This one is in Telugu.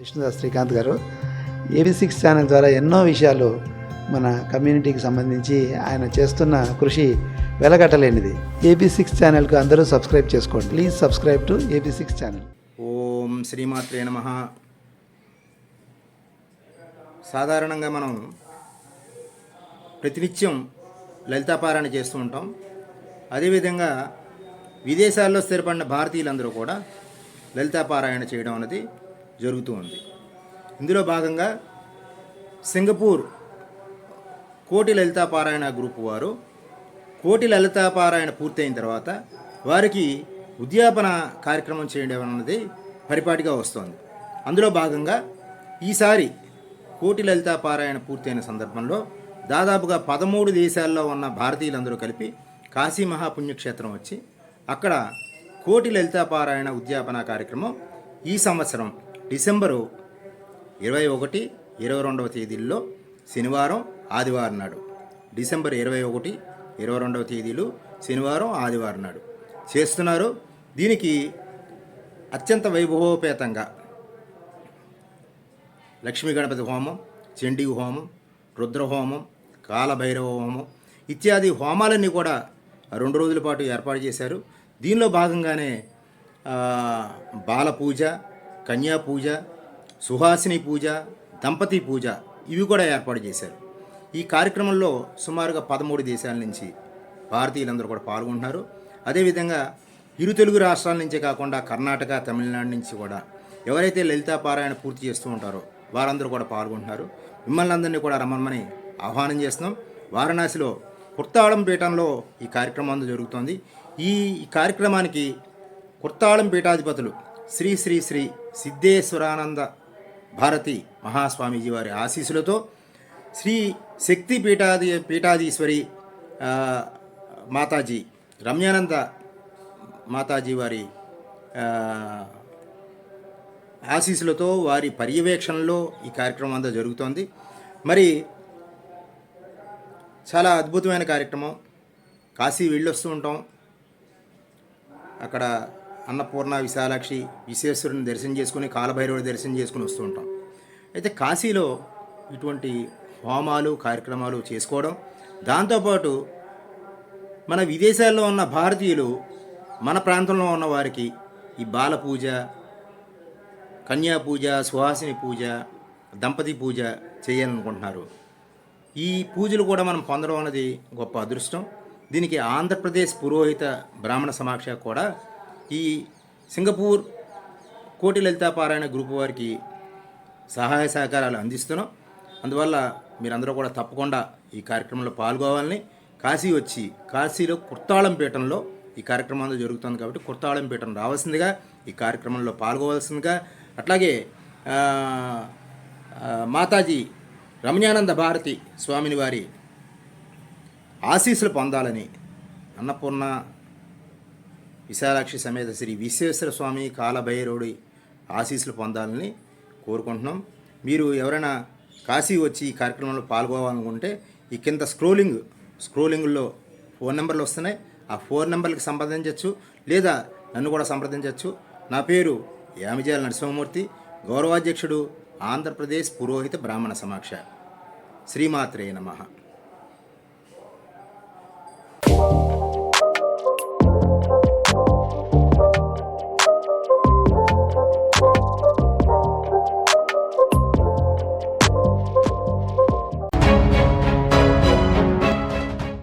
విష్ణుదాస్ శ్రీకాంత్ గారు. ఏబీ సిక్స్ ఛానల్ ద్వారా ఎన్నో విషయాలు మన కమ్యూనిటీకి సంబంధించి ఆయన చేస్తున్న కృషి వెలగట్టలేనిది. ఏబీ సిక్స్ ఛానల్కు అందరూ సబ్స్క్రైబ్ చేసుకోండి. Please subscribe to AB six channel. ఓం శ్రీమాత్రే నమ. సాధారణంగా మనం ప్రతినిత్యం లలితాపారాయణ చేస్తూ ఉంటాం. అదేవిధంగా విదేశాల్లో స్థిరపడిన భారతీయులందరూ కూడా లలితాపారాయణ చేయడం అనేది జరుగుతూ ఉంది. ఇందులో భాగంగా సింగపూర్ కోటి లలితాపారాయణ గ్రూప్ వారు కోటి లలితాపారాయణ పూర్తయిన తర్వాత వారికి ఉద్యాపన కార్యక్రమం చేయడం అన్నది పరిపాటిగా వస్తోంది. అందులో భాగంగా ఈసారి కోటి లలితాపారాయణ పూర్తయిన సందర్భంలో దాదాపుగా పదమూడు దేశాల్లో ఉన్న భారతీయులందరూ కలిపి కాశీ మహాపుణ్యక్షేత్రం వచ్చి అక్కడ కోటి లలితాపారాయణ ఉద్యాపన కార్యక్రమం ఈ సంవత్సరం డిసెంబరు ఇరవై ఒకటి ఇరవై రెండవ తేదీల్లో శనివారం ఆదివారం నాడు. డిసెంబర్ ఇరవై ఒకటి ఇరవై రెండవ తేదీలు శనివారం ఆదివారం నాడు. చేస్తున్నారు. దీనికి అత్యంత వైభవోపేతంగా లక్ష్మీ గణపతి హోమం చండీ హోమం రుద్రహోమం కాలభైరవ హోమం ఇత్యాది హోమాలన్నీ కూడా రెండు రోజుల పాటు ఏర్పాటు చేశారు. దీనిలో భాగంగానే బాలపూజ బాల పూజ కన్యా పూజ సుహాసిని పూజ దంపతి పూజ ఇవి కూడా ఏర్పాటు చేశారు. ఈ కార్యక్రమంలో సుమారుగా పదమూడు దేశాల నుంచి భారతీయులందరూ కూడా పాల్గొంటున్నారు. అదేవిధంగా ఇరు తెలుగు రాష్ట్రాల నుంచే కాకుండా కర్ణాటక తమిళనాడు నుంచి కూడా ఎవరైతే లలితా పారాయణ పూర్తి చేస్తూ ఉంటారో వారందరూ కూడా పాల్గొంటున్నారు. మిమ్మల్ని అందరినీ కూడా రమ్మని ఆహ్వానం చేస్తున్నాం. వారణాసిలో కుర్తాళం పీఠంలో ఈ కార్యక్రమం అందు జరుగుతోంది. ఈ కార్యక్రమానికి కుర్తాళం పీఠాధిపతులు శ్రీ శ్రీ శ్రీ సిద్ధేశ్వరానంద భారతి మహాస్వామీజీ వారి ఆశీస్సులతో శ్రీ శక్తి పీఠాది పీఠాధీశ్వరి మాతాజీ రమ్యానంద మాతాజీ వారి ఆశీస్సులతో వారి పర్యవేక్షణలో ఈ కార్యక్రమం అంతా జరుగుతోంది. మరి చాలా అద్భుతమైన కార్యక్రమం. కాశీ వెళ్ళొస్తూ ఉంటాం. అక్కడ అన్నపూర్ణ విశాలాక్షి విశ్వేశ్వరుని దర్శనం చేసుకుని కాలభైరవుడి దర్శనం చేసుకుని వస్తూ ఉంటాం. అయితే కాశీలో ఇటువంటి హోమాలు కార్యక్రమాలు చేసుకోవడం దాంతోపాటు మన విదేశాల్లో ఉన్న భారతీయులు మన ప్రాంతంలో ఉన్న వారికి ఈ బాల పూజ కన్యా పూజ సుహాసిని పూజ దంపతి పూజ చేయాలనుకుంటున్నారు. ఈ పూజలు కూడా మనం పొందడం అనేది గొప్ప అదృష్టం. దీనికి ఆంధ్రప్రదేశ్ పురోహిత బ్రాహ్మణ సమాక్ష కూడా ఈ సింగపూర్ కోటి లలితాపారాయణ గ్రూప్ వారికి సహాయ సహకారాలు అందిస్తున్నాం. అందువల్ల మీరందరూ కూడా తప్పకుండా ఈ కార్యక్రమంలో పాల్గొవాలని కాశీ వచ్చి కాశీలో కుర్తాళంపీఠంలో ఈ కార్యక్రమం అంతా జరుగుతుంది కాబట్టి కుర్తాళంపీఠం రావాల్సిందిగా ఈ కార్యక్రమంలో పాల్గొవలసిందిగా అట్లాగే మాతాజీ రమణానంద భారతి స్వామిని వారి ఆశీస్సులు పొందాలని అన్నపూర్ణ విశాలాక్షి సమేత శ్రీ విశ్వేశ్వర స్వామి కాలభైరవుడి ఆశీస్సులు పొందాలని కోరుకుంటున్నాం. మీరు ఎవరైనా కాశీ వచ్చి ఈ కార్యక్రమంలో పాల్గొవాలనుకుంటే ఈ కింద స్క్రోలింగ్ స్క్రోలింగ్లో ఫోన్ నెంబర్లు వస్తున్నాయి. ఆ ఫోన్ నెంబర్కి సంప్రదించవచ్చు లేదా నన్ను కూడా సంప్రదించవచ్చు నా పేరు యామిజాల నరసింహమూర్తి. గౌరవాధ్యక్షుడు ఆంధ్రప్రదేశ్ పురోహిత బ్రాహ్మణ సమాక్ష. శ్రీమాత్రే నమః.